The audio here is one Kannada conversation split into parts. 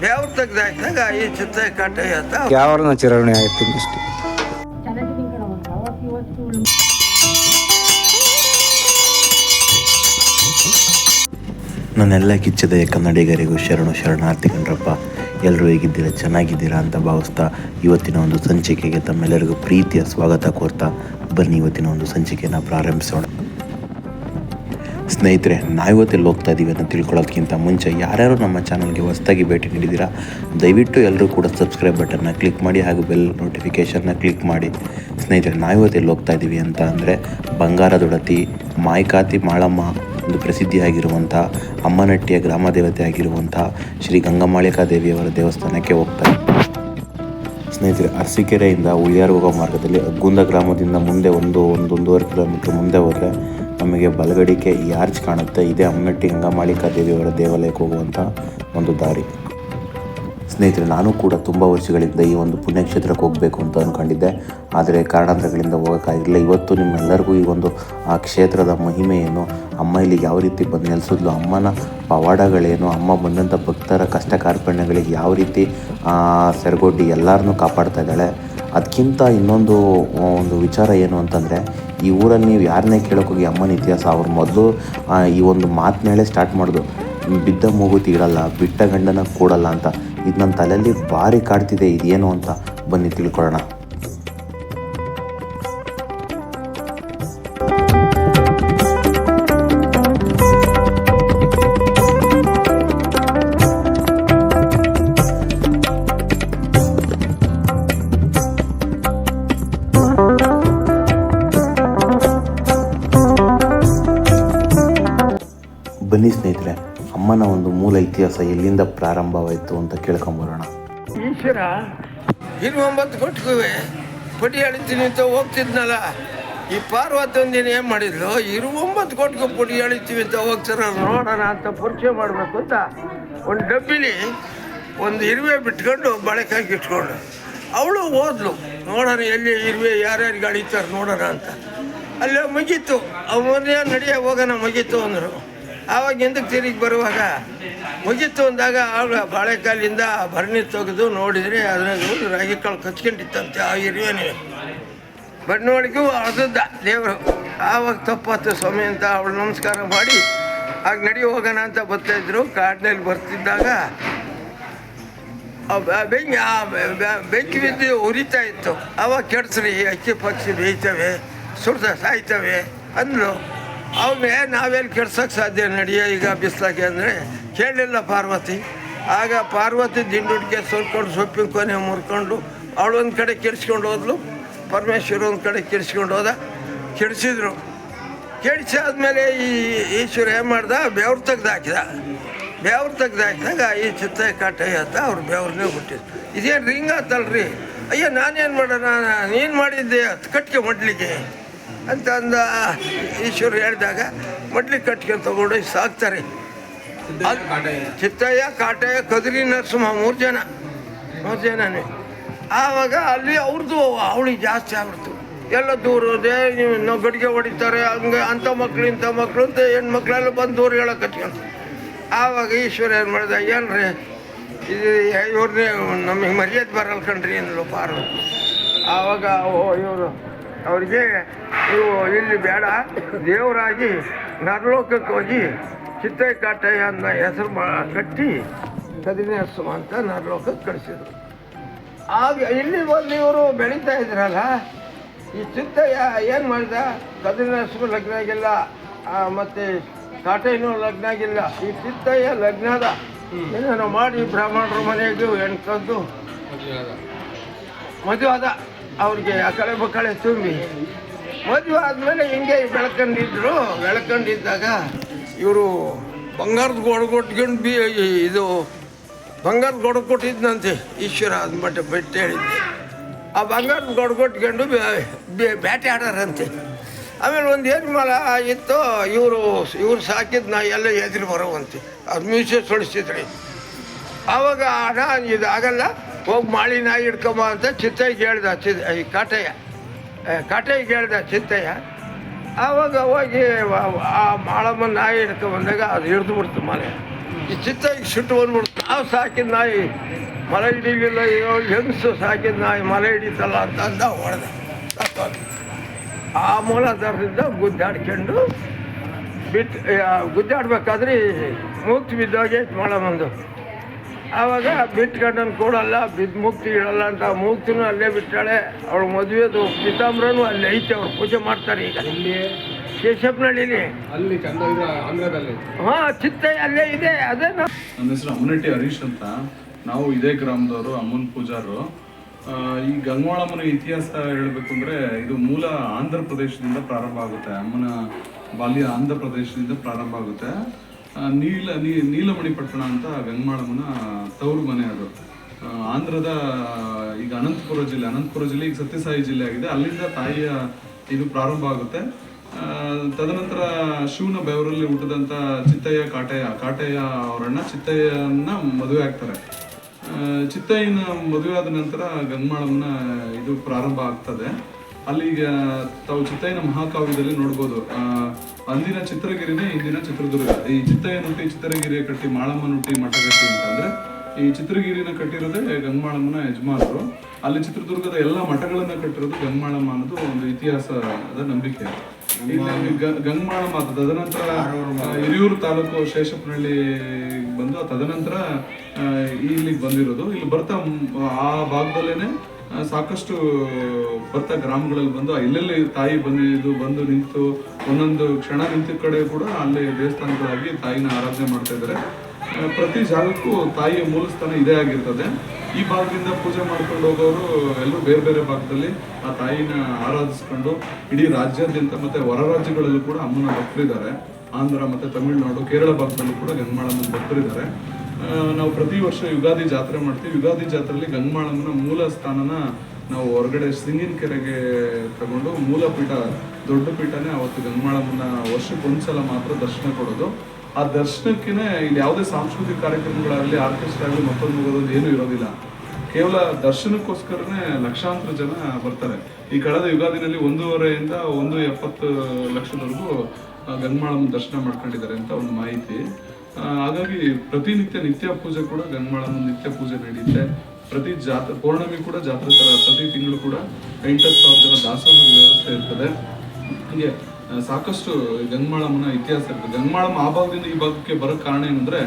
ಬೆವ್ರು ತೆಗ್ದಾಯ್ತಾಗ ಈ ಚಿತ್ತ ಕಟ್ಟೆ ಅಂತ ಯಾವಾಗ ಚಿರವಣಿ ಆಯ್ತು ಇಷ್ಟು? ನನ್ನೆಲ್ಲ ಕಿಚ್ಚದ ಕನ್ನಡಿಗರಿಗೂ ಶರಣು ಶರಣಾರ್ಥಿ ಕಂಡ್ರಪ್ಪ ಎಲ್ಲರೂ ಹೇಗಿದ್ದೀರಾ? ಚೆನ್ನಾಗಿದ್ದೀರಾ ಅಂತ ಭಾವಿಸ್ತಾ ಇವತ್ತಿನ ಒಂದು ಸಂಚಿಕೆಗೆ ತಮ್ಮೆಲ್ಲರಿಗೂ ಪ್ರೀತಿಯ ಸ್ವಾಗತ ಕೋರ್ತಾ. ಬನ್ನಿ ಇವತ್ತಿನ ಒಂದು ಸಂಚಿಕೆಯನ್ನು ಪ್ರಾರಂಭಿಸೋಣ. ಸ್ನೇಹಿತರೆ ನಾವಿವತ್ತೆಲ್ಲಿ ಹೋಗ್ತಾ ಇದ್ದೀವಿ ಅಂತ ತಿಳ್ಕೊಳ್ಳೋದಕ್ಕಿಂತ ಮುಂಚೆ ಯಾರ್ಯಾರು ನಮ್ಮ ಚಾನಲ್ಗೆ ಹೊಸದಾಗಿ ಭೇಟಿ ನೀಡಿದ್ದೀರಾ ದಯವಿಟ್ಟು ಎಲ್ಲರೂ ಕೂಡ ಸಬ್ಸ್ಕ್ರೈಬ್ ಬಟನ್ನ ಕ್ಲಿಕ್ ಮಾಡಿ ಹಾಗೂ ಬೆಲ್ ನೋಟಿಫಿಕೇಷನ್ನ ಕ್ಲಿಕ್ ಮಾಡಿ. ಸ್ನೇಹಿತರೆ ನಾವಿವತ್ತೆಲ್ಲಿ ಹೋಗ್ತಾ ಇದ್ದೀವಿ ಅಂತ ಅಂದರೆ ಬಂಗಾರದೊಡತಿ ಮಾಯಕಾತಿ ಮಾಳಮ್ಮ ಒಂದು ಪ್ರಸಿದ್ಧಿಯಾಗಿರುವಂಥ ಅಮ್ಮನಟ್ಟಿಯ ಗ್ರಾಮ ದೇವತೆ ಆಗಿರುವಂಥ ಶ್ರೀ ಗಂಗಮಾಳಿಕಾ ದೇವಿಯವರ ದೇವಸ್ಥಾನಕ್ಕೆ ಹೋಗ್ತಾರೆ ಸ್ನೇಹಿತರೆ, ಅರಸೀಕೆರೆಯಿಂದ ಉಳಿಯಾರು ಹೋಗೋ ಮಾರ್ಗದಲ್ಲಿ ಅಗ್ಗುಂದ ಗ್ರಾಮದಿಂದ ಮುಂದೆ ಒಂದು ಒಂದು ಒಂದೂವರೆ ಕಿಲೋಮೀಟ್ರ್ ಮುಂದೆ ಹೋದರೆ ನಮಗೆ ಬಲಗಡಿಕೆ ಈ ಆರ್ಚ್ ಕಾಣುತ್ತೆ? ಇದೇ ಅಮ್ಮಟ್ಟಿ ಹಂಗಮಾಳಿಕ ದೇವಿಯವರ ದೇವಾಲಯಕ್ಕೆ ಹೋಗುವಂಥ ಒಂದು ದಾರಿ. ಸ್ನೇಹಿತರೆ, ನಾನು ಕೂಡ ತುಂಬ ವರ್ಷಗಳಿಂದ ಈ ಒಂದು ಪುಣ್ಯಕ್ಷೇತ್ರಕ್ಕೆ ಹೋಗಬೇಕು ಅಂತ ಅಂದ್ಕೊಂಡಿದ್ದೆ ಆದರೆ ಕಾರಣಾಂತರಗಳಿಂದ ಹೋಗೋಕ್ಕಾಗಿರಲಿಲ್ಲ ಇವತ್ತು ನಿಮ್ಮೆಲ್ಲರಿಗೂ ಈ ಒಂದು, ಆ ಕ್ಷೇತ್ರದ ಮಹಿಮೆಯನ್ನು ಅಮ್ಮ ಇಲ್ಲಿಗೆ ಯಾವ ರೀತಿ ಬಂದು ನೆಲೆಸಿದ್ಲು? ಅಮ್ಮನ ಪವಾಡಗಳೇನು? ಅಮ್ಮ ಬಂದಂಥ ಭಕ್ತರ ಕಷ್ಟ ಕಾರ್ಪಣ್ಯಗಳಿಗೆ ಯಾವ ರೀತಿ ಸೆರಗೊಡ್ಡಿ ಎಲ್ಲರನ್ನೂ ಕಾಪಾಡ್ತಾ ಇದ್ದಾಳೆ? ಅದಕ್ಕಿಂತ ಇನ್ನೊಂದು ಒಂದು ವಿಚಾರ ಏನು ಅಂತಂದರೆ ಈ ಊರಲ್ಲಿ ನೀವು ಯಾರನ್ನೇ ಕೇಳೋಕ್ಕೋಗಿ ಅಮ್ಮನ ಇತಿಹಾಸ, ಅವ್ರ ಮೊದಲು ಈ ಒಂದು ಮಾತು ಮೇಲೆ ಸ್ಟಾರ್ಟ್ ಮಾಡೋದು. ಬಿದ್ದ ಮೂಗು ತೀರಲ್ಲ, ಬಿಟ್ಟ ಗಂಡನ ಕೂಡಲ್ಲ ಅಂತ. ಇದು ನನ್ನ ತಲೆಯಲ್ಲಿ ಭಾರಿ ಕಾಡ್ತಿದೆ, ಇದೇನು ಅಂತ ಬನ್ನಿ ತಿಳ್ಕೊಳ್ಳೋಣ. ಇತಿಹಾಸ ಎಲ್ಲಿಂದ ಪ್ರಾರಂಭವಾಯಿತು ಅಂತ ಕೇಳ್ಕೊಂಬರೋಣ. ಈಶ್ವರ ಇರುವಂಬತ್ತು ಕೊಟ್ಕುವೆ. ಪುಡಿ ಅಳಿತೀನಿ ಅಂತ ಹೋಗ್ತಿದ್ನಲ್ಲ. ಈ ಪಾರ್ವತಿ ಒಂದಿನ ಏನು ಮಾಡಿದ್ಲು? ಇರುವಂಬತ್ತು ಕೊಟ್ಕೊ ಪುಡಿ ಅಳಿತೀವಿ ಅಂತ ಹೋಗ್ತಾರ. ನೋಡೋಣ ಅಂತ ಪರಿಚಯ ಮಾಡಬೇಕು ಅಂತ ಒಂದು ಡಬ್ಬಿಲಿ ಒಂದು ಇರುವೆ ಬಿಟ್ಕೊಂಡು ಬಳಕಾಗಿ ಇಟ್ಕೊಂಡು. ಅವಳು ಹೋದ್ಲು ನೋಡೋಣ ಎಲ್ಲಿ ಇರುವೆ, ಯಾರ್ಯಾರಿಗೆ ಅಳಿತಾರೆ ನೋಡೋಣ ಅಂತ. ಅಲ್ಲೇ ಮುಗೀತು. ಅವನೇ ನಡೆಯ ಹೋಗೋಣ ಮುಗೀತು ಅಂದರು. ಆವಾಗ ಹಿಂದಕ್ಕೆ ತಿರುಗಿ ಬರುವಾಗ? ಮುಗಿತು ಅಂದಾಗ ಆಗ ಬಾಳೆಕಾಲಿಂದ ಭರಣಿ ತೆಗೆದು ನೋಡಿದರೆ ಅದ್ರಾಗ ರಾಗಿ ಕಾಳು ಕಚ್ಕೊಂಡಿತ್ತಂತೆ, ಆ ಇರುವೇನೆ ಬಟ್ ನೋಡಿಗೂ ಅರ್ಧದ್ದ ದೇವರು. ಆವಾಗ ತಪ್ಪಾತು ಸ್ವಾಮಿ ಅಂತ ಅವಳು ನಮಸ್ಕಾರ ಮಾಡಿ, ಆಗ ನಡಿ ಹೋಗೋಣ ಅಂತ ಬರ್ತಾಯಿದ್ರು ಕಾಡಿನಲ್ಲಿ ಬರ್ತಿದ್ದಾಗ ಬೆಂಕಿ, ಆ ಬೆಂಕಿ ಬಿದ್ದು ಉರಿತಾ ಇತ್ತು. ಅವಾಗ ಕೆಡ್ಸ್ರಿ ಅಕ್ಕಿ ಪಕ್ಷಿ ಬೇಯ್ತವೆ ಸುಡ್ತ ಸಾಯ್ತವೆ ಅಂದ್ಲು. ಅವನ್ನೇ ನಾವೇನು ಕೆಡ್ಸೋಕ್ಕೆ ಸಾಧ್ಯ ನಡೆಯೋ ಈಗ ಬಿಸ್ಲಾಗೆ ಅಂದರೆ? ಕೇಳಲಿಲ್ಲ ಪಾರ್ವತಿ. ಆಗ ಪಾರ್ವತಿ ದಿಂಡುಡ್ಗೆ ಸೋಲ್ಕೊಂಡು ಸೊಪ್ಪಿನ ಕೊನೆ ಮುರ್ಕೊಂಡು ಅವಳು ಒಂದು ಕಡೆ ಕೆಡಿಸ್ಕೊಂಡು ಹೋದ್ಲು. ಪರಮೇಶ್ವರ ಒಂದು ಕಡೆ ಕೆಡಿಸ್ಕೊಂಡು ಹೋದ. ಕೆಡಿಸಿದ್ರು. ಕೆಡಿಸಾದ್ಮೇಲೆ ಈ ಈಶ್ವರ ಏನು ಮಾಡ್ದ? ಬೆವ್ರು ತೆಗ್ದು ಹಾಕಿದ. ಬೆವ್ರು ತೆಗ್ದು ಈ ಚಿತ್ತ ಕಾಟಯ್ಯ ಅಂತ ಅವ್ರು ಬೆವ್ರನ್ನೇ ಹುಟ್ಟಿದ್ರು ಇದೇನು ರಿಂಗ್ ಆತಲ್ರಿ? ಅಯ್ಯೋ, ನಾನೇನು ಮಾಡೋಣ? ನೀನು ಮಾಡಿದ್ದೆ, ಅದು ಕಟ್ಟಿಗೆ ಮಡ್ಲಿಗೆ ಅಂತ ಅಂದ ಈಶ್ವರ ಹೇಳಿದಾಗ ಮಡ್ಲಿ ಕಟ್ಕೊಂಡು ತಗೊಂಡು ಸಾಕ್ತಾರೆ. ಚಿತ್ತಯ್ಯ ಕಾಟಯ್ಯ. ಕದ್ರಿ ನರಸಿಂಹ ಮೂರು ಜನ ಮೂರು ಜನನೇ. ಆವಾಗ ಅಲ್ಲಿ ಅವ್ರದ್ದು ಅವಳಿ ಜಾಸ್ತಿ ಆಗ್ಬಿಡ್ತು. ಎಲ್ಲ ದೂರ ಹೋದೆ ನೀವು ನಾವು ಗಡಿಗೆ ಹೊಡಿತಾರೆ ಹಂಗೆ ಅಂಥ ಮಕ್ಳು ಇಂಥ ಮಕ್ಳು ಅಂತ ಹೆಣ್ಮಕ್ಳೆಲ್ಲ ಬಂದು ದೂರ ಹೇಳಕ್ಕೆ ಹಚ್ಕೊಂಡು ಆವಾಗ ಈಶ್ವರ ಏನು ಮಾಡಿದ ಏನ್ರಿ ಇದು ಇವ್ರನ್ನೇ ನಮಗೆ ಮರ್ಯಾದೆ ಬರಲ್ಲ ಕಣ್ರಿ ಏನಲ್ಲ ಪಾರು ಆವಾಗ ಓ ಇವರು ಅವ್ರಿಗೆ ನೀವು ಇಲ್ಲಿ ಬೇಡ ದೇವರಾಗಿ ನರಲೋಕಕ್ಕೆ ಹೋಗಿ ಚಿತ್ತೈಕಾಟಯ್ಯ ಅನ್ನೋ ಹೆಸರು ಮಾ ಕಟ್ಟಿ ಕದಿನೇಶ್ವರ ಅಂತ ನರಲೋಕಕ್ಕೆ ಕಳಿಸಿದ್ರು. ಆಗ ಇಲ್ಲಿ ಬಂದು ಇವರು ಬೆಳೀತಾ ಇದ್ರಲ್ಲ ಈ ಚಿತ್ತಯ್ಯ ಏನು ಮಾಡಿದ? ಕದಿನೇಶ್ವರ ಲಗ್ನ ಆಗಿಲ್ಲ ಮತ್ತು ಕಾಟಯ್ಯನೂ ಲಗ್ನ ಆಗಿಲ್ಲ. ಈ ಚಿತ್ತಯ್ಯ ಲಗ್ನದ ಏನೇನೋ ಮಾಡಿ ಬ್ರಾಹ್ಮಣರ ಮನೆಗೆ ತಂದು ಮದುವೆ ಆದ. ಅವ್ರಿಗೆ ಅಕಳೆ ಬಕಳೆ ತುಂಬಿ. ಮದುವೆ ಆದಮೇಲೆ ಹಿಂಗೆ ಬೆಳ್ಕೊಂಡಿದ್ರು. ಬೆಳ್ಕೊಂಡಿದ್ದಾಗ ಇವರು ಬಂಗಾರದ ಗೋಡ ಕೊಟ್ಕೊಂಡು ಬಿ ಇದು ಬಂಗಾರದ ಗೋಡ ಕೊಟ್ಟಿದ್ನಂತೆ. ಈಶ್ವರ ಅಂದ್ಬಿಟ್ಟು ಬಿಟ್ಟು ಹೇಳಿದ್ದೆ. ಆ ಬಂಗಾರದ ಗೋಡ ಕೊಟ್ಕೊಂಡು ಬೇಟೆ ಆಡಾರಂತೆ ಆಮೇಲೆ ಒಂದು ಏನು ಮಲ ಇತ್ತು. ಇವರು ಇವ್ರು ಸಾಕಿದ ನಾ ಎಲ್ಲ ಎದುರು ಬರೋವಂತೆ. ಅದು ಮೀಸೆ ಸುಳಿಸಿದ್ರಿ ಆವಾಗ ಹಣ ಇದು ಆಗಲ್ಲ ಹೋಗಿ ಮಾಳಿ ನಾಯಿ ಹಿಡ್ಕೊಂಬ ಅಂತ ಚಿತ್ತಯ್ಯಗೆ ಹೇಳ್ದ ಚಿ ಈ ಕಾಟಯ್ಯ. ಕಾಟೈ ಹೇಳ್ದ ಚಿತ್ತಯ್ಯ. ಆವಾಗ ಹೋಗಿ ಆ ಮಾಳಮ್ಮ ನಾಯಿ ಹಿಡ್ಕೊಂಬಂದಾಗ ಅದು ಹಿಡ್ದು ಬಿಡ್ತು ಮನೆ. ಈ ಚಿತ್ತಾಗಿ ಸುಟ್ಟು ಬಂದ್ಬಿಡ್ತು. ನಾವು ಸಾಕಿದ ನಾಯಿ ಮಲೆ ಹಿಡಿಲಿಲ್ಲ, ಅಯ್ಯೋ, ಹೆಂಗಸು ಸಾಕಿದ ನಾಯಿ ಮಲೆ ಹಿಡಿತಲ್ಲ ಅಂತ ಅಂದ ಹೊಡೆದ. ಆ ಮೂಲದರಿಂದ ಗುದ್ದಾಡ್ಕೊಂಡು ಬಿಟ್ಟು ಗುದ್ದಾಡ್ಬೇಕಾದ್ರೆ ಮುಕ್ತಿ ಬಿದ್ದೋಗಿ ಮಾಡಮಂದು ಆವಾಗ ಬಿಟ್ಕೊಂಡನ್ ಕೊಡಲ್ಲ ಬಿದ್ದು ಮುಕ್ತಿ ಇಡಲ್ಲ ಅಂತ ಮುಕ್ತಿನೂ ಅಲ್ಲೇ ಬಿಟ್ಟಾಳೆ. ಅವಳ ಮದುವೆದು ಪಿತಾಂಬ್ರನೂ ಅಲ್ಲೇ ಐತೆ ಅವ್ರು ಪೂಜೆ ಮಾಡ್ತಾರೆ ಈಗ. ಕೇಶಪ್ಪನಹಳ್ಳಿಲಿ ಅಲ್ಲಿ ಆಂಧ್ರದಲ್ಲಿ. ಹಾಂ ಚಿತ್ತಯ್ಯ ಅಲ್ಲೇ ಇದೆ ಅದೇ ನನ್ನ ಹೆಸರು ಅಮ್ಮನಟ್ಟಿ ಹರೀಶ್ ಅಂತ. ನಾವು ಇದೇ ಗ್ರಾಮದವರು ಅಮ್ಮನ ಪೂಜಾರು. ಈ ಗಂಗೋಳಮ್ಮನ ಇತಿಹಾಸ ಹೇಳಬೇಕು ಅಂದ್ರೆ ಇದು ಮೂಲ ಆಂಧ್ರ ಪ್ರದೇಶದಿಂದ ಪ್ರಾರಂಭ ಆಗುತ್ತೆ. ಅಮ್ಮನ ಬಾಲ್ಯ ಆಂಧ್ರ ಪ್ರದೇಶದಿಂದ ಪ್ರಾರಂಭ ಆಗುತ್ತೆ. ನೀಲ, ನೀ, ನೀಲಮಣಿ ಪಟ್ಟಣ ಅಂತ ಗಂಗಮಾಳಮ್ಮನ ತವರು ಮನೆ ಅದು. ಆಂಧ್ರದ, ಈಗ ಅನಂತಪುರ ಜಿಲ್ಲೆ ಅನಂತಪುರ ಜಿಲ್ಲೆ, ಈಗ ಸತ್ಯಸಾಯಿ ಜಿಲ್ಲೆ ಆಗಿದೆ. ಅಲ್ಲಿಂದ ತಾಯಿಯ ಇದು ಪ್ರಾರಂಭ ಆಗುತ್ತೆ. ತದನಂತರ ಶಿವನ ಬೆವರಲ್ಲಿ ಹುಟ್ಟಿದಂಥ ಚಿತ್ತಯ್ಯ, ಕಾಟಯ್ಯ ಕಾಟಯ್ಯ ಅವರನ್ನ ಚಿತ್ತಯ್ಯನ ಮದುವೆ ಆಗ್ತಾರೆ. ಚಿತ್ತಯ್ಯನ ಮದುವೆ ಆದ ನಂತರ ಗಂಗಮಾಳಮ್ಮನ ಇದು ಪ್ರಾರಂಭ ಆಗ್ತದೆ. ಅಲ್ಲಿಗ ತಾವು ಚಿತ್ತಯ್ಯನ ಮಹಾಕಾವ್ಯದಲ್ಲಿ ನೋಡ್ಬೋದು. ಅಂದಿನ ಚಿತ್ರಗಿರಿನೇ ಇಂದಿನ ಚಿತ್ರದುರ್ಗ. ಈ ಚಿತ್ತಯ್ಯನ ಹುಟ್ಟಿ ಚಿತ್ರಗಿರಿಯ ಕಟ್ಟಿ ಮಾಳಮ್ಮನ ಹುಟ್ಟಿ ಮಠಗಟ್ಟಿ ಅಂತ ಅಂದ್ರೆ ಈ ಚಿತ್ರಗಿರಿನ ಕಟ್ಟಿರೋದೇ ಗಂಗಮಾಳಮ್ಮನ ಯಜಮಾನರು. ಅಲ್ಲಿ ಚಿತ್ರದುರ್ಗದ ಎಲ್ಲ ಮಠಗಳನ್ನ ಕಟ್ಟಿರೋದು ಗಂಗಮಾಳಮ್ಮ ಅನ್ನೋದು ಒಂದು ಇತಿಹಾಸದ ನಂಬಿಕೆ. ಗಂಗಮಾಳಮ್ಮ. ಅಂತ ತದನಂತರ ಹಿರಿಯೂರು ತಾಲೂಕು ಶೇಷಪ್ಪನಹಳ್ಳಿ ಬಂದು ತದನಂತರ ಇಲ್ಲಿಗೆ ಬಂದಿರೋದು. ಇಲ್ಲಿ ಬರ್ತಾ ಆ ಭಾಗದಲ್ಲೇನೆ ಸಾಕಷ್ಟು ಬರ್ತಾ ಗ್ರಾಮಗಳಲ್ಲಿ ಬಂದು ಎಲ್ಲೆಲ್ಲಿ ತಾಯಿ ಬಂದಿದ್ದು, ಬಂದು ನಿಂತು, ಒಂದೊಂದು ಕ್ಷಣ ನಿಂತ ಕಡೆ ಕೂಡ ಅಲ್ಲಿ ದೇವಸ್ಥಾನಗಳಾಗಿ ತಾಯಿನ ಆರಾಧನೆ ಮಾಡ್ತಾ ಇದ್ದಾರೆ. ಪ್ರತಿ ಜಾಗಕ್ಕೂ ತಾಯಿಯ ಮೂಲ ಸ್ಥಾನ ಇದೇ ಆಗಿರ್ತದೆ. ಈ ಭಾಗದಿಂದ ಪೂಜೆ ಮಾಡ್ಕೊಂಡು ಹೋಗೋರು ಎಲ್ಲರೂ ಬೇರೆ ಬೇರೆ ಭಾಗದಲ್ಲಿ ಆ ತಾಯಿನ ಆರಾಧಿಸ್ಕೊಂಡು, ಇಡೀ ರಾಜ್ಯಾದ್ಯಂತ ಮತ್ತೆ ಹೊರ ರಾಜ್ಯಗಳಲ್ಲೂ ಕೂಡ ಅಮ್ಮನ ಭಕ್ತರಿದ್ದಾರೆ. ಆಂಧ್ರ ಮತ್ತೆ ತಮಿಳುನಾಡು, ಕೇರಳ ಭಾಗದಲ್ಲೂ ಕೂಡ ಗಂಗಮಾಳಮ್ಮನ ಭಕ್ತರಿದ್ದಾರೆ. ನಾವು ಪ್ರತಿ ವರ್ಷ ಯುಗಾದಿ ಜಾತ್ರೆ ಮಾಡ್ತೀವಿ. ಯುಗಾದಿ ಜಾತ್ರೆಯಲ್ಲಿ ಗಂಗಮಾಳಮ್ಮನ ಮೂಲ ಸ್ಥಾನನ ನಾವು ಹೊರಗಡೆ ಸಿಂಗಿನ ಕೆರೆಗೆ ತಗೊಂಡು ಮೂಲ ಪೀಠ, ದೊಡ್ಡ ಪೀಠನೇ ಅವತ್ತು ಗಂಗಮಾಳಮ್ಮನ ವರ್ಷಕ್ಕೆ ಒಂದ್ಸಲ ಮಾತ್ರ ದರ್ಶನ ಕೊಡೋದು. ಆ ದರ್ಶನಕ್ಕೇನೆ ಇಲ್ಲಿ ಯಾವುದೇ ಸಾಂಸ್ಕೃತಿಕ ಕಾರ್ಯಕ್ರಮಗಳಾಗಲಿ ಆರ್ಕೆಸ್ಟ್ರಾ ಆಗಲಿ ಮತ್ತೊಂದು ಹೋಗೋದು ಏನೂ ಇರೋದಿಲ್ಲ. ಕೇವಲ ದರ್ಶನಕ್ಕೋಸ್ಕರನೇ ಲಕ್ಷಾಂತರ ಜನ ಬರ್ತಾರೆ. ಈ ಕಳೆದ ಯುಗಾದಿನಲ್ಲಿ ಒಂದೂವರೆಯಿಂದ ಒಂದು ಎಪ್ಪತ್ತು ಲಕ್ಷದವರೆಗೂ ಗಂಗಮಾಳಮ್ಮನ ದರ್ಶನ ಮಾಡ್ಕೊಂಡಿದ್ದಾರೆ ಅಂತ ಒಂದು ಮಾಹಿತಿ. ಹಾಗಾಗಿ ಪ್ರತಿನಿತ್ಯ ನಿತ್ಯ ಪೂಜೆ ಕೂಡ ಗಂಗಮಾಳಮ್ಮನ ನಿತ್ಯ ಪೂಜೆ ನಡೆಯುತ್ತೆ. ಪ್ರತಿ ಜಾತ್ರೆ, ಪೌರ್ಣಮಿ ಕೂಡ ಜಾತ್ರೆ ಥರ ಪ್ರತಿ ತಿಂಗಳು ಕೂಡ ಎಂಟತ್ತು ಸಾವಿರ ಜನ ದಾಸೋಹದ ವ್ಯವಸ್ಥೆ ಇರ್ತದೆ. ಹೀಗೆ ಸಾಕಷ್ಟು ಗಂಗಮಾಳಮ್ಮನ ಇತಿಹಾಸ ಇರ್ತದೆ. ಗಂಗಮಾಳಮ್ಮ ಆ ಭಾಗದಿಂದ ಈ ಭಾಗಕ್ಕೆ ಬರೋ ಕಾರಣ ಏನಂದ್ರೆ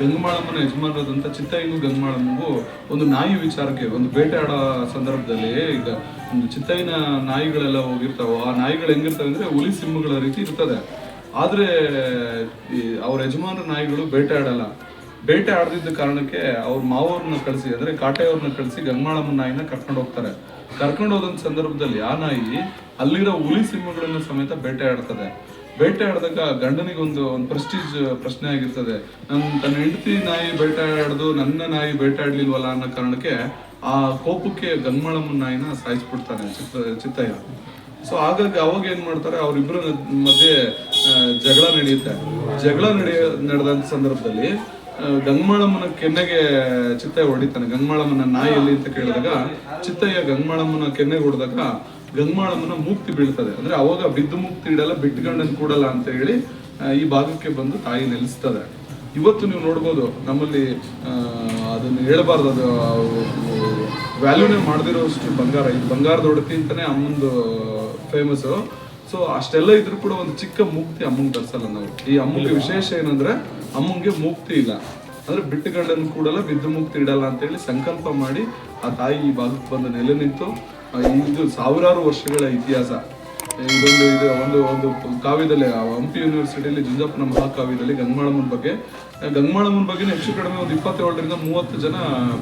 ಗಂಗಮಾಳಮ್ಮನ ಯಜಮಾನರಾದಂಥ ಚಿತ್ತಯ್ಯನು ಗಂಗಮಾಳಮ್ಮಗೂ ಒಂದು ನಾಯಿ ವಿಚಾರಕ್ಕೆ, ಒಂದು ಬೇಟೆ ಆಡೋ ಸಂದರ್ಭದಲ್ಲಿ ಈಗ ಒಂದು ಚಿತ್ತಯ್ಯನ ನಾಯಿಗಳೆಲ್ಲ ಹೋಗಿರ್ತಾವೋ, ಆ ನಾಯಿಗಳು ಹೆಂಗಿರ್ತವೆ ಅಂದರೆ ಹುಲಿ ಸಿಂಹಗಳ ರೀತಿ ಇರ್ತದೆ. ಆದ್ರೆ ಅವ್ರ ಯಜಮಾನ ನಾಯಿಗಳು ಬೇಟೆ ಆಡಲ್ಲ. ಬೇಟೆ ಆಡದಿದ್ದ ಕಾರಣಕ್ಕೆ ಅವ್ರ ಮಾವವ್ರನ್ನ ಕಳಿಸಿ, ಅಂದ್ರೆ ಕಾಟೆಯವ್ರನ್ನ ಕಳಿಸಿ ಗಂಗಾಳಮ್ಮ ನಾಯಿನ ಕರ್ಕೊಂಡು ಹೋಗ್ತಾರೆ. ಕರ್ಕೊಂಡು ಹೋದಂಥ ಸಂದರ್ಭದಲ್ಲಿ ಆ ನಾಯಿ ಅಲ್ಲಿರೋ ಹುಲಿ ಸಿಂಹಗಳನ್ನು ಸಮೇತ ಬೇಟೆ ಆಡ್ತದೆ. ಬೇಟೆ ಆಡಿದಾಗ ಗಂಡನಿಗೆ ಒಂದು ಪ್ರೆಸ್ಟೀಜ್ ಪ್ರಶ್ನೆ ಆಗಿರ್ತದೆ. ನನ್ನ ತನ್ನ ಹೆಂಡತಿ ನಾಯಿ ಬೇಟೆ ಆಡ್ದು ನನ್ನ ನಾಯಿ ಬೇಟೆ ಆಡ್ಲಿಲ್ವಲ್ಲ ಅನ್ನೋ ಕಾರಣಕ್ಕೆ ಆ ಕೋಪಕ್ಕೆ ಗಂಗಾಳಮ್ಮ ನಾಯಿನ ಸಾಯಿಸ್ಬಿಡ್ತಾನೆ ಚಿತ್ತ, ಚಿತ್ತಯ್ಯ. ಸೊ ಹಾಗಾಗಿ ಅವಾಗ ಏನ್ ಮಾಡ್ತಾರೆ ಅವರಿಬ್ಬರ ಮಧ್ಯೆ ಜಗಳ ನಡೆಯುತ್ತೆ. ಜಗಳ ನಡೆಯ, ನಡೆದಂತ ಸಂದರ್ಭದಲ್ಲಿ ಗಂಗಮಾಳಮ್ಮನ ಕೆನ್ನೆಗೆ ಚಿತ್ತಯ್ಯ ಹೊಡಿತಾನೆ ಗಂಗಮಾಳಮ್ಮನ ನಾಯಿ ಎಲ್ಲಿ ಅಂತ ಕೇಳಿದಾಗ ಚಿತ್ತಯ್ಯ ಗಂಗಮಾಳಮ್ಮನ ಕೆನ್ನೆಗೆ ಹೊಡೆದಾಗ ಗಂಗಮಾಳಮ್ಮನ ಮುಕ್ತಿ ಬೀಳ್ತದೆ. ಅಂದ್ರೆ ಅವಾಗ ಬಿದ್ದು ಮುಕ್ತಿ ಇಡಲ್ಲ, ಬಿಟ್ಗಂಡನ್ ಕೂಡಲ್ಲ ಅಂತ ಹೇಳಿ ಈ ಭಾಗಕ್ಕೆ ಬಂದು ತಾಯಿ ನೆಲೆಸ್ತದೆ. ಇವತ್ತು ನೀವು ನೋಡ್ಬೋದು, ನಮ್ಮಲ್ಲಿ ಅದನ್ನ ಹೇಳ್ಬಾರ್ದು, ಅದು ವ್ಯಾಲ್ಯೂನೇ ಮಾಡದಿರೋಷ್ಟು ಬಂಗಾರ. ಇದು ಬಂಗಾರದ ಒಡತಿ ಅಂತಾನೆ ಅಮ್ಮಂದು ಫೇಮಸ್ ಸೊ ಅಷ್ಟೆಲ್ಲ ಇದ್ರೂ ಕೂಡ ಒಂದು ಚಿಕ್ಕ ಮುಕ್ತಿ ಅಮ್ಮಂಗೆ ಬರ್ಸಲ್ಲ ನಾವು. ಈ ಅಮ್ಮಂಗೆ ವಿಶೇಷ ಏನಂದ್ರೆ ಅಮ್ಮಂಗೆ ಮುಕ್ತಿ ಇಲ್ಲ. ಅಂದ್ರೆ ಬಿಟ್ಟು ಗಂಡನ್ ಕೂಡಲ್ಲ ಬಿದ್ದು ಮುಕ್ತಿ ಇಡಲ್ಲ ಅಂತ ಹೇಳಿ ಸಂಕಲ್ಪ ಮಾಡಿ ಆ ತಾಯಿ ಈ ಭಾಗಕ್ಕೆ ಬಂದ ನೆಲೆ ನಿಂತು ಇದು ಸಾವಿರಾರು ವರ್ಷಗಳ ಇತಿಹಾಸ. ಇದೊಂದು ಇದು ಒಂದು ಒಂದು ಕಾವ್ಯದಲ್ಲಿ ಆ ಹಂಪಿ ಯೂನಿವರ್ಸಿಟಿಯಲ್ಲಿ ಜುಂಜಪ್ಪನ ಮಹಾಕಾವ್ಯದಲ್ಲಿ ಗಂಗಮಾಳಮ್ಮನ ಬಗ್ಗೆ. ಗಂಗಮಾಳಮ್ಮನ ಬಗ್ಗೆ ಹೆಚ್ಚು ಕಡಿಮೆ ಒಂದು ಇಪ್ಪತ್ತೇಳರಿಂದ ಮೂವತ್ತು ಜನ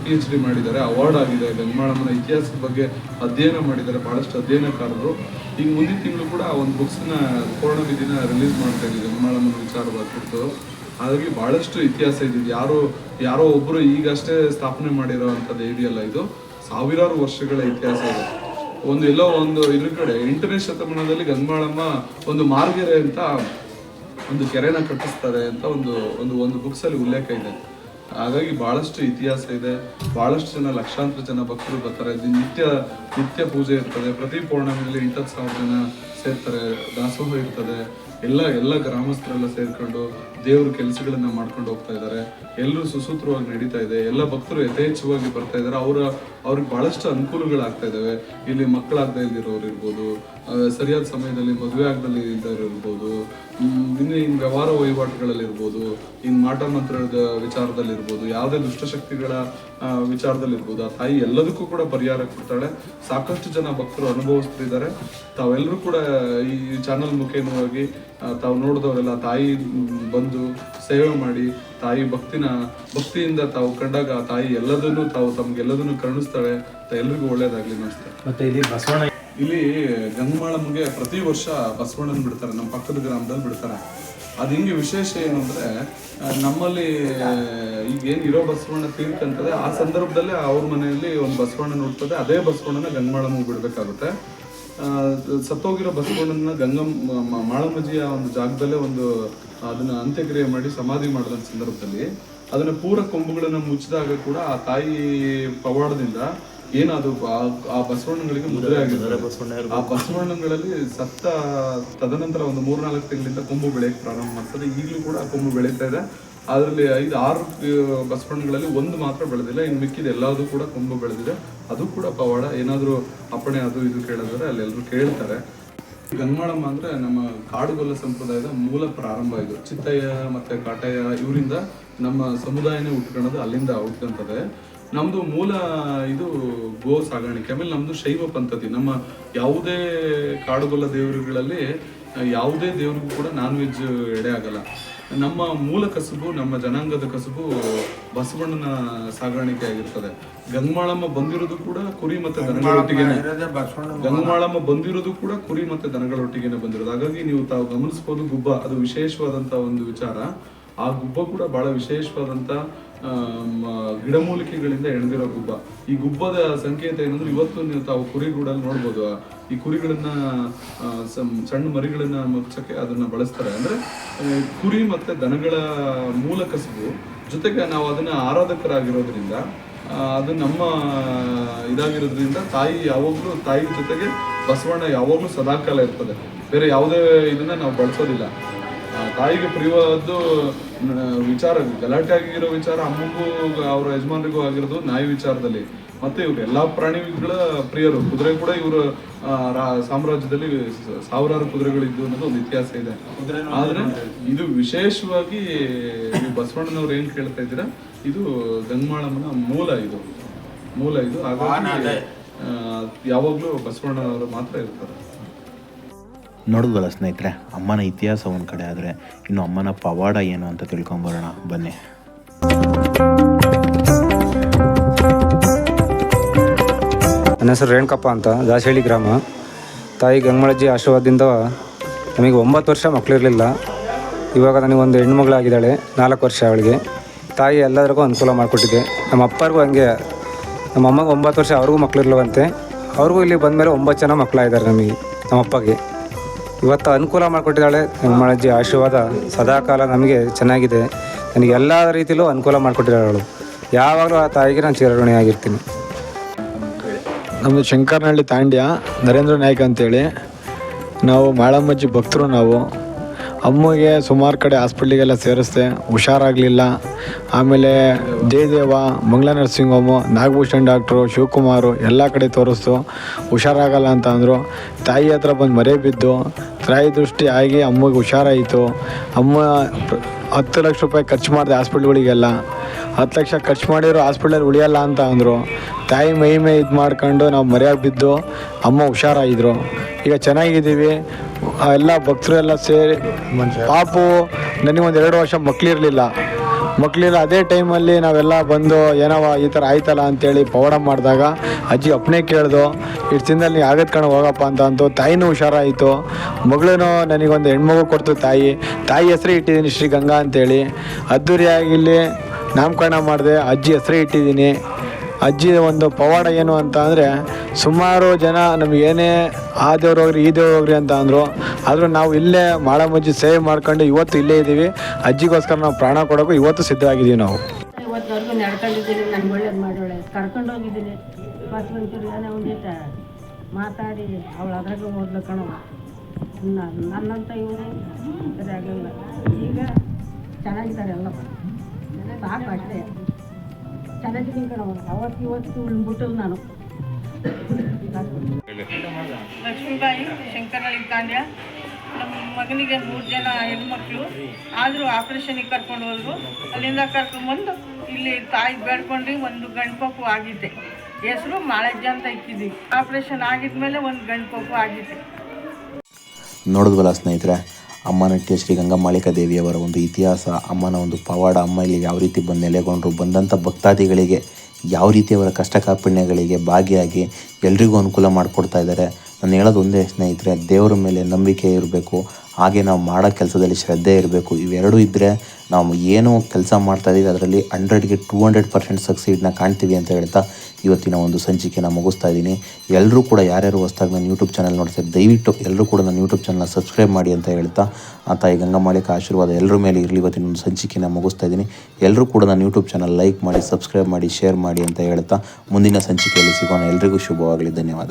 ಪಿ ಎಚ್ ಡಿ ಮಾಡಿದ್ದಾರೆ. ಅವಾರ್ಡ್ ಆಗಿದೆ. ಗಂಗಮಾಳಮ್ಮನ ಇತಿಹಾಸದ ಬಗ್ಗೆ ಅಧ್ಯಯನ ಮಾಡಿದ್ದಾರೆ. ಬಹಳಷ್ಟು ಅಧ್ಯಯನಕಾರರು. ಈಗ ಮುಂದಿನ ತಿಂಗಳು ಕೂಡ ಒಂದು ಬುಕ್ಸ್ನ ಪೌರ್ಣಮಿ ದಿನ ರಿಲೀಸ್ ಮಾಡ್ತಾ ಇದ್ದೀವಿ. ಗಂಗಮಾಳಮ್ಮನ ವಿಚಾರವಾಗಿ ಕುರಿತು ಹಾಗಾಗಿ ಬಹಳಷ್ಟು ಇತಿಹಾಸ ಇದ್ದಿದ್ದು. ಇದು ಯಾರೋ ಯಾರೋ ಒಬ್ಬರು ಈಗಷ್ಟೇ ಸ್ಥಾಪನೆ ಮಾಡಿರೋ ಅಂಥದ್ದು ಇದು. ಸಾವಿರಾರು ವರ್ಷಗಳ ಇತಿಹಾಸ ಇದೆ. ಒಂದು ಎಲ್ಲೋ ಒಂದು ಇದ್ರ ಕಡೆ ಎಂಟನೇ ಶತಮಾನದಲ್ಲಿ ಗಂಗಾಳಮ್ಮ ಒಂದು ಮಾರ್ಗೆರೆ ಅಂತ ಒಂದು ಕೆರೆನ ಕಟ್ಟಿಸ್ತಾರೆ ಅಂತ ಒಂದು ಒಂದು ಒಂದು ಬುಕ್ಸಲ್ಲಿ ಉಲ್ಲೇಖ ಇದೆ. ಹಾಗಾಗಿ ಬಹಳಷ್ಟು ಇತಿಹಾಸ ಇದೆ, ಬಹಳಷ್ಟು ಜನ ಲಕ್ಷಾಂತರ ಜನ ಭಕ್ತರು ಬರ್ತಾರೆ. ನಿತ್ಯ ನಿತ್ಯ ಪೂಜೆ ಇರ್ತದೆ, ಪ್ರತಿ ಪೌರ್ಣಮಿಯಲ್ಲಿ ಎಂಟತ್ತು ಸಾವಿರ ಜನ ಸೇರ್ತಾರೆ, ದಾಸೋಹ ಇರ್ತದೆ. ಎಲ್ಲ ಎಲ್ಲ ಗ್ರಾಮಸ್ಥರೆಲ್ಲ ಸೇರ್ಕೊಂಡು ದೇವ್ರ ಕೆಲಸಗಳನ್ನ ಮಾಡ್ಕೊಂಡು ಹೋಗ್ತಾ ಇದ್ದಾರೆ. ಎಲ್ಲರೂ ಸುಸೂತ್ರವಾಗಿ ನಡೀತಾ ಇದೆ. ಎಲ್ಲ ಭಕ್ತರು ಯಥೇಚ್ಛವಾಗಿ ಬರ್ತಾ ಇದ್ದಾರೆ. ಅವರ, ಅವ್ರಿಗೆ ಬಹಳಷ್ಟು ಅನುಕೂಲಗಳಾಗ್ತಾ ಇದ್ದಾವೆ. ಇಲ್ಲಿ ಮಕ್ಕಳಾಗದೇ ಇಲ್ದಿರೋರು ಇರ್ಬೋದು ಸರಿಯಾದ ಸಮಯದಲ್ಲಿ ಮದುವೆ ಆಗದಲ್ಲಿ ಇದ್ದವರಿರ್ಬೋದು ಇನ್ನು ಇನ್ ವ್ಯವಹಾರ ವಹಿವಾಟುಗಳಲ್ಲಿರ್ಬೋದು ಇನ್ನು ಇನ್ ಮಾಟ ಮಂತ್ರದ ವಿಚಾರದಲ್ಲಿ ಇರ್ಬೋದು ಯಾವುದೇ ದುಷ್ಟಶಕ್ತಿಗಳ ವಿಚಾರದಲ್ಲಿರ್ಬೋದು, ಆ ತಾಯಿ ಎಲ್ಲದಕ್ಕೂ ಕೂಡ ಪರಿಹಾರ ಕೊಡ್ತಾಳೆ. ಸಾಕಷ್ಟು ಜನ ಭಕ್ತರು ಅನುಭವಿಸ್ತಿದ್ದಾರೆ ತಾವೆಲ್ಲರೂ ಕೂಡ ಈ ಚಾನಲ್ ಮುಖೇನವಾಗಿ ತಾವು ನೋಡಿದವರೆಲ್ಲ ತಾಯಿ ಬಂದು ಸೇವೆ ಮಾಡಿ, ತಾಯಿ ಭಕ್ತಿನ, ಭಕ್ತಿಯಿಂದ ತಾವು ಕಂಡಾಗ ತಾಯಿ ಎಲ್ಲದನ್ನು ತಾವು ತಮ್ಗೆಲ್ಲದನ್ನು ಕರುಣಿಸ್ತಾಳೆ. ಎಲ್ರಿಗೂ ಒಳ್ಳೇದಾಗ್ಲಿ, ನಮಸ್ತೆ. ಮತ್ತೆ ಇಲ್ಲಿ ಬಸವಣ್ಣ ಇಲ್ಲಿ ಗಂಗಮಾಳಮ್ಮಗೆ ಪ್ರತಿ ವರ್ಷ ಬಸವಣ್ಣನ ಬಿಡ್ತಾರೆ ನಮ್ಮ ಪಕ್ಕದ ಗ್ರಾಮದಲ್ಲಿ ಬಿಡ್ತಾರೆ. ಅದು ಹಿಂಗೆ ವಿಶೇಷ ಏನು ನಮ್ಮಲ್ಲಿ ಈಗ ಏನು ಇರೋ ಬಸವಣ್ಣ ತೀರ್ಕಂತದೆ ಆ ಸಂದರ್ಭದಲ್ಲೇ ಅವ್ರ ಮನೆಯಲ್ಲಿ ಒಂದು ಬಸವಣ್ಣನ ನೋಡ್ತದೆ ಅದೇ ಬಸವಣ್ಣನ ಗಂಗಮಾಳಮ್ಮಗೆ ಬಿಡಬೇಕಾಗುತ್ತೆ. ಸತ್ತೋಗಿರೋ ಬಸವಣ್ಣನ ಗಂಗಮ್ಮ ಮಾಳಮ್ಮಜಿಯ ಒಂದು ಜಾಗದಲ್ಲೇ ಒಂದು ಅದನ್ನ ಅಂತ್ಯಕ್ರಿಯೆ ಮಾಡಿ ಸಮಾಧಿ ಮಾಡಿದ ಸಂದರ್ಭದಲ್ಲಿ, ಅದನ್ನ ಪೂರ ಕೊಂಬುಗಳನ್ನು ಮುಚ್ಚಿದಾಗ ಕೂಡ ಆ ತಾಯಿ ಪವಾಡದಿಂದ ಏನದು ಆ- ಬಸವಣ್ಣಗಳಿಗೆ ಮುದ್ರೆ ಆಗಿದ್ದಾರೆ ಆ ಬಸವಣ್ಣಗಳಲ್ಲಿ ಸತ್ತ ತದನಂತರ ಒಂದು ಮೂರ್ನಾಲ್ಕು ತಿಂಗಳಿಂದ ಕೊಂಬು ಬೆಳೆಯಕ್ಕೆ ಪ್ರಾರಂಭ ಮಾಡ್ತದೆ ಈಗಲೂ ಕೂಡ ಆ ಕೊಂಬು ಬೆಳೀತಾ ಇದೆ. ಅದರಲ್ಲಿ ಐದು ಆರು ಬಸವಣ್ಣಗಳಲ್ಲಿ ಒಂದು ಮಾತ್ರ ಬೆಳೆದಿಲ್ಲ. ಇನ್ನು ಮಿಕ್ಕಿದ ಎಲ್ಲದೂ ಕೂಡ ಕೊಂಬು ಬೆಳೆದಿದೆ. ಅದು ಕೂಡ ಪವಾಡ. ಏನಾದರೂ ಅಪ್ಪಣೆ ಅದು ಇದು ಕೇಳಿದ್ರೆ ಅಲ್ಲಿ ಎಲ್ಲರೂ ಕೇಳ್ತಾರೆ. ಗಂಗಮಾಳಮ್ಮ ಅಂದ್ರೆ ನಮ್ಮ ಕಾಡುಗೊಲ್ಲ ಸಂಪ್ರದಾಯದ ಮೂಲ ಪ್ರಾರಂಭ ಇದು. ಚಿತ್ತಯ್ಯ ಮತ್ತು ಕಾಟಯ್ಯ ಇವರಿಂದ ನಮ್ಮ ಸಮುದಾಯನೇ ಉಟ್ಕೊಳ್ಳೋದು ಅಲ್ಲಿಂದ ಹುಟ್ಕೊಂತದೆ. ನಮ್ದು ಮೂಲ ಇದು ಗೋ ಸಾಗಾಣಿಕೆ ಆಮೇಲೆ ನಮ್ದು ಶೈವ ಪಂಥತಿ. ನಮ್ಮ ಯಾವುದೇ ಕಾಡುಗೊಲ್ಲ ದೇವರುಗಳಲ್ಲಿ ಯಾವುದೇ ದೇವರಿಗೂ ಕೂಡ ನಾನ್ ವೆಜ್ ಎಡೆ ಆಗಲ್ಲ. ನಮ್ಮ ಮೂಲ ಕಸುಬು ನಮ್ಮ ಜನಾಂಗದ ಕಸುಬು ಬಸವಣ್ಣನ ಸಾಗಾಣಿಕೆ ಆಗಿರ್ತದೆ. ಗಂಗಮಾಳಮ್ಮ ಬಂದಿರೋದು ಕೂಡ ಕುರಿ ಮತ್ತೆ ದನಗಳೊಟ್ಟಿಗೆನೆ ಗಂಗಮಾಳಮ್ಮ ಬಂದಿರೋದು ಕೂಡ ಕುರಿ ಮತ್ತೆ ದನಗಳೊಟ್ಟಿಗೆನೆ ಬಂದಿರೋದು. ಹಾಗಾಗಿ ನೀವು ತಾವು ಗಮನಿಸಬಹುದು ಗುಬ್ಬ ಅದು ವಿಶೇಷವಾದಂತ ಒಂದು ವಿಚಾರ. ಆ ಗುಬ್ಬ ಕೂಡ ಬಹಳ ವಿಶೇಷವಾದಂತ ಗಿಡಮೂಲಿಕೆಗಳಿಂದ ಎಣದಿರೋ ಗುಬ್ಬ. ಈ ಗುಬ್ಬದ ಸಂಕೇತ ಏನಂದ್ರೆ ಇವತ್ತು ನೀವು ತಾವು ಕುರಿಗೂಡಲ್ಲಿ ನೋಡ್ಬೋದು. ಈ ಕುರಿಗಳನ್ನ ಸಣ್ಣ ಮರಿಗಳನ್ನ ಮುಚ್ಚಕ್ಕೆ ಅದನ್ನ ಬಳಸ್ತಾರೆ. ಅಂದ್ರೆ ಕುರಿ ಮತ್ತೆ ದನಗಳ ಮೂಲ ಕಸುಬು. ಜೊತೆಗೆ ನಾವು ಅದನ್ನ ಆರಾಧಕರಾಗಿರೋದ್ರಿಂದ ಅದು ನಮ್ಮ ಇದಾಗಿರೋದ್ರಿಂದ ತಾಯಿ ಯಾವಾಗಲೂ ತಾಯಿ ಜೊತೆಗೆ ಬಸವಣ್ಣ ಯಾವಾಗಲೂ ಸದಾಕಾಲ ಇರ್ತದೆ. ಬೇರೆ ಯಾವುದೇ ಇದನ್ನ ನಾವು ಬಳಸೋದಿಲ್ಲ. ತಾಯಿಗೆ ಪ್ರಿಯವಾದ್ದು ವಿಚಾರ ಗಲಾಟೆ ಆಗಿರೋ ವಿಚಾರ ಅಮ್ಮಗೂ ಅವರ ಯಜಮಾನರಿಗೂ ಆಗಿರೋದು ನಾಯಿ ವಿಚಾರದಲ್ಲಿ. ಮತ್ತೆ ಇವ್ರು ಎಲ್ಲಾ ಪ್ರಾಣಿಗಳ ಪ್ರಿಯರು. ಕುದುರೆ ಕೂಡ ಇವರು ಸಾಮ್ರಾಜ್ಯದಲ್ಲಿ ಸಾವಿರಾರು ಕುದುರೆಗಳಿದ್ದು ಅನ್ನೋದು ಒಂದು ಇತಿಹಾಸ ಇದೆ. ಆದ್ರೆ ಇದು ವಿಶೇಷವಾಗಿ ನೀವು ಬಸವಣ್ಣನವ್ರು ಏನ್ ಕೇಳ್ತಾ ಇದ್ದೀರಾ ಇದು ಗಂಗಮಾಳಮ್ಮನ ಮೂಲ ಇದು. ಮೂಲ ಇದು. ಹಾಗಾಗಿ ಯಾವಾಗ್ಲೂ ಬಸವಣ್ಣನವರು ಮಾತ್ರ ಇರ್ತಾರೆ. ನೋಡಿದ್ವಲ್ಲ ಸ್ನೇಹಿತರೆ, ಅಮ್ಮನ ಇತಿಹಾಸ ಒಂದು ಕಡೆ ಆದರೆ ಇನ್ನು ಅಮ್ಮನ ಪವಾಡ ಏನು ಅಂತ ತಿಳ್ಕೊಂಬರೋಣ, ಬನ್ನಿ. ನನ್ನ ಹೆಸರು ರೇಣುಕಪ್ಪ ಅಂತ, ದಾಸಹಳ್ಳಿ ಗ್ರಾಮ. ತಾಯಿ ಗಂಗಮಳಜ್ಜಿ ಆಶೀರ್ವಾದದಿಂದ ನಮಗೆ ಒಂಬತ್ತು ವರ್ಷ ಮಕ್ಕಳಿರಲಿಲ್ಲ ಇವಾಗ ನನಗೆ ಒಂದು ಹೆಣ್ಮಗಳಾಗಿದ್ದಾಳೆ ನಾಲ್ಕು ವರ್ಷ ಅವಳಿಗೆ. ತಾಯಿ ಎಲ್ಲದರಿಗೂ ಅನುಕೂಲ ಮಾಡಿಕೊಟ್ಟಿದೆ. ನಮ್ಮ ಅಪ್ಪರಿಗೂ ಹಂಗೆ. ನಮ್ಮ ಅಮ್ಮಗೆ ಒಂಬತ್ತು ವರ್ಷ ಅವ್ರಿಗೂ ಮಕ್ಕಳಿರ್ಲವಂತೆ ಅವ್ರಿಗೂ ಇಲ್ಲಿ ಬಂದಮೇಲೆ ಒಂಬತ್ತು ಜನ ಮಕ್ಕಳಾಗಿದ್ದಾರೆ ನಮಗೆ, ನಮ್ಮ ಅಪ್ಪಗೆ. ಇವತ್ತು ಅನುಕೂಲ ಮಾಡಿಕೊಟ್ಟಿದ್ದಾಳೆ. ಗಂಗಮಳಜ್ಜಿ ಆಶೀರ್ವಾದ ಸದಾಕಾಲ ನಮಗೆ ಚೆನ್ನಾಗಿದೆ. ನನಗೆ ಎಲ್ಲ ರೀತಿಯಲ್ಲೂ ಅನುಕೂಲ ಮಾಡಿಕೊಟ್ಟಿದ್ದಾಳೆ ಯಾವಾಗಲೂ ಆ ತಾಯಿಗೆ ನಾನು ಚಿರಋಣಿಯಾಗಿರ್ತೀನಿ. ನಮ್ಮದು ಶಂಕರನಹಳ್ಳಿ ತಾಂಡ್ಯ, ನರೇಂದ್ರ ನಾಯ್ಕ ಅಂತೇಳಿ. ನಾವು ಮಾಳಮ್ಮಜ್ಜಿ ಭಕ್ತರು ನಾವು. ಅಮ್ಮಗೆ ಸುಮಾರು ಕಡೆ ಹಾಸ್ಪಿಟ್ಲಿಗೆಲ್ಲ ಸೇರಿಸ್ದೆ. ಹುಷಾರಾಗಲಿಲ್ಲ. ಆಮೇಲೆ Jayadeva Mangala nursing home Nagabhushan doctor, Shivakumar ಎಲ್ಲ ಕಡೆ ತೋರಿಸ್ತು. ಹುಷಾರಾಗಲ್ಲ ಅಂತ ಅಂದರು. ತಾಯಿ ಹತ್ರ ಬಂದು ಮರೆ ಬಿದ್ದು, ತಾಯಿ ದೃಷ್ಟಿ ಆಗಿ ಅಮ್ಮಗೆ ಹುಷಾರಾಯಿತು. ಅಮ್ಮ ಹತ್ತು ಲಕ್ಷ ರೂಪಾಯಿ ಖರ್ಚು ಮಾಡಿದೆ ಹಾಸ್ಪಿಟ್ಲ್ಗಳಿಗೆಲ್ಲ. ಹತ್ತು ಲಕ್ಷ ಖರ್ಚು ಮಾಡಿರೋ ಹಾಸ್ಪಿಟ್ಲಲ್ಲಿ ಉಳಿಯಲ್ಲ ಅಂತ ಅಂದರು. ತಾಯಿ ಮೈ ಮೈ ಇದು ಮಾಡ್ಕೊಂಡು ನಾವು ಮರ್ಯಾದೆ ಬಿದ್ದು ಅಮ್ಮ ಹುಷಾರಾಗಿದ್ರು. ಈಗ ಚೆನ್ನಾಗಿದ್ದೀವಿ. ಎಲ್ಲ ಭಕ್ತರು ಎಲ್ಲ ಸೇರಿ, ಪಾಪು, ನನಗೊಂದು ಎರಡು ವರ್ಷ ಮಕ್ಕಳಿರಲಿಲ್ಲ ಮಕ್ಕಳಿಲ್ಲ ಅದೇ ಟೈಮಲ್ಲಿ ನಾವೆಲ್ಲ ಬಂದು ಏನವ ಈ ಥರ ಆಯ್ತಲ್ಲ ಅಂತೇಳಿ ಪವಾಡ ಮಾಡಿದಾಗ ಅಜ್ಜಿ ಅಪ್ಪನೇ ಕೇಳ್ದು, ಇಷ್ಟು ದಿನದಲ್ಲಿ ಆಗದ್ ಕಣ ಹೋಗಪ್ಪ ಅಂತ ಅಂತು ತಾಯಿನೂ ಹುಷಾರಾಯಿತು. ಮಗಳೂ ನನಗೊಂದು ಹೆಣ್ಮಗು ಕೊಡ್ತು ತಾಯಿ. ತಾಯಿ ಹೆಸರು ಇಟ್ಟಿದ್ದೀನಿ ಶ್ರೀ ಗಂಗಾ ಅಂತೇಳಿ. ಅದ್ದೂರಿಯಾಗಿ ಇಲ್ಲಿ ನಾಮಕರಣ ಮಾಡಿದೆ ಅಜ್ಜಿ ಹೆಸರು ಇಟ್ಟಿದ್ದೀನಿ. ಅಜ್ಜಿ ಒಂದು ಪವಾಡ ಏನು ಅಂತ ಅಂದರೆ, ಸುಮಾರು ಜನ ನಮ್ಗೆ ಏನೇ ಆ ದೇವ್ರು ಹೋಗ್ರಿ ಈ ದೇವ್ರು ಹೋಗ್ರಿ ಅಂತ ಅಂದರು. ಆದರೂ ನಾವು ಇಲ್ಲೇ ಮಾಳಮಜ್ಜಿ ಸೇವೆ ಮಾಡ್ಕೊಂಡು ಇವತ್ತು ಇಲ್ಲೇ ಇದ್ದೀವಿ. ಅಜ್ಜಿಗೋಸ್ಕರ ನಾವು ಪ್ರಾಣ ಕೊಡೋಕ್ಕೂ ಇವತ್ತು ಸಿದ್ಧವಾಗಿದ್ದೀವಿ ನಾವು. ಇವತ್ತವರೆಗೂ ನಡ್ಕೊಂಡಿದ್ದೀನಿ ಒಳ್ಳೇದು ಮಾಡೋಳೆ ಕರ್ಕೊಂಡು ಹೋಗಿದ್ದೀನಿ. ಏನೋ ಒಂದಿಟ ಮಾತಾಡಿ, ಅವಳು ಅದ್ರಾಗ ಓದ್ಲು ಕಣವ ನನ್ನಂತ ಇವರು ಸರಿಯಾಗಲ್ಲ ಈಗ ಚೆನ್ನಾಗಿದ್ದಾರೆ ಎಲ್ಲ. ಸಾಕು ಅಷ್ಟೇ ಉಳ್ಬಿಟ್ಟು ನಾನು ಲಕ್ಷ್ಮೀಬಾಯಿ ಶಂಕರಹಳ್ಳಿ ಕಾಂಡ್ಯ. ನಮ್ಮ ಮಗನಿಗೆ ಮೂರು ಜನ ಹೆಣ್ಮಕ್ಳು ಆದರೂ ಆಪ್ರೇಷನಿಗೆ ಕರ್ಕೊಂಡು ಹೋದ್ರು. ಅಲ್ಲಿಂದ ಕರ್ಕೊಂಡ್ಬಂದು ಇಲ್ಲಿ ತಾಯಿ ಬೇಡ್ಕೊಂಡ್ರಿ, ಒಂದು ಗಂಡು ಆಗಿದೆ. ಆಗಿದ್ದೆ ಹೆಸರು ಮಾಳಜ್ಜ ಅಂತ ಇಕ್ಕಿದ್ವಿ. ಆಪ್ರೇಷನ್ ಆಗಿದ್ಮೇಲೆ ಒಂದು ಗಂಡು ಆಗಿದೆ. ಆಗಿದ್ದೆ ನೋಡಿದ್ವಲ್ಲ ಸ್ನೇಹಿತರೆ ಅಮ್ಮನಟ್ಟಿಯ ಶ್ರೀ ಗಂಗಮಾಳಿಕಾ ದೇವಿಯವರ ಒಂದು ಇತಿಹಾಸ, ಅಮ್ಮನ ಒಂದು ಪವಾಡ, ಅಮ್ಮ ಇಲ್ಲಿ ಯಾವ ರೀತಿ ಬಂದು ನೆಲೆಗೊಂಡ್ರು ಬಂದಂಥ ಭಕ್ತಾದಿಗಳಿಗೆ ಯಾವ ರೀತಿ ಅವರ ಕಷ್ಟ ಕಾಪಿಣ್ಯಗಳಿಗೆ ಭಾಗಿಯಾಗಿ ಎಲ್ರಿಗೂ ಅನುಕೂಲ ಮಾಡಿಕೊಡ್ತಾ ಇದ್ದಾರೆ. ನಾನು ಹೇಳೋದು ಒಂದೇ, ಸ್ನೇಹಿತರೆ, ದೇವರ ಮೇಲೆ ನಂಬಿಕೆ ಇರಬೇಕು. ಹಾಗೆ ನಾವು ಮಾಡೋ ಕೆಲಸದಲ್ಲಿ ಶ್ರದ್ಧೆ ಇರಬೇಕು. ಇವೆರಡೂ ಇದ್ದರೆ ನಾವು ಏನು ಕೆಲಸ ಮಾಡ್ತಾ ಇದ್ದೀವಿ ಅದರಲ್ಲಿ ಹಂಡ್ರೆಡ್ಗೆ ಟೂ ಹಂಡ್ರೆಡ್ ಪರ್ಸೆಂಟ್ ಸಕ್ಸೀಡ್ನ ಕಾಣ್ತೀವಿ ಅಂತ ಹೇಳ್ತಾ ಇವತ್ತಿನ ಒಂದು ಸಂಚಿಕೆನ ಮುಗಿಸ್ತಾ ಇದ್ದೀನಿ. ಎಲ್ಲರೂ ಕೂಡ ಯಾರ್ಯಾರು ಹೊಸ್ದಾಗಿ ನನ್ನ ಯೂಟ್ಯೂಬ್ ಚಾನಲ್ ನೋಡ್ತಾರೆ ದಯವಿಟ್ಟು ಎಲ್ಲರೂ ಕೂಡ ನನ್ನ ಯೂಟ್ಯೂಬ್ ಚಾನಲ್ನ ಸಬ್ಸ್ಕ್ರೈಬ್ ಮಾಡಿ ಅಂತ ಹೇಳ್ತಾ ಆ ತಾಯಿ ಗಂಗಮಾಳಿಕ ಆಶೀರ್ವಾದ ಎಲ್ಲರ ಮೇಲೆ ಇರಲಿ. ಇವತ್ತಿನ ಒಂದು ಸಂಚಿಕೆನ ಮುಗಿಸ್ತಾ ಇದ್ದೀನಿ. ಎಲ್ಲರೂ ಕೂಡ ನನ್ನ ಯೂಟ್ಯೂಬ್ ಚಾನಲ್ ಲೈಕ್ ಮಾಡಿ, ಸಬ್ಸ್ಕ್ರೈಬ್ ಮಾಡಿ, ಶೇರ್ ಮಾಡಿ ಅಂತ ಹೇಳ್ತಾ ಮುಂದಿನ ಸಂಚಿಕೆಯಲ್ಲಿ ಸಿಗೋಣ. ಎಲ್ರಿಗೂ ಶುಭವಾಗಲಿ, ಧನ್ಯವಾದ.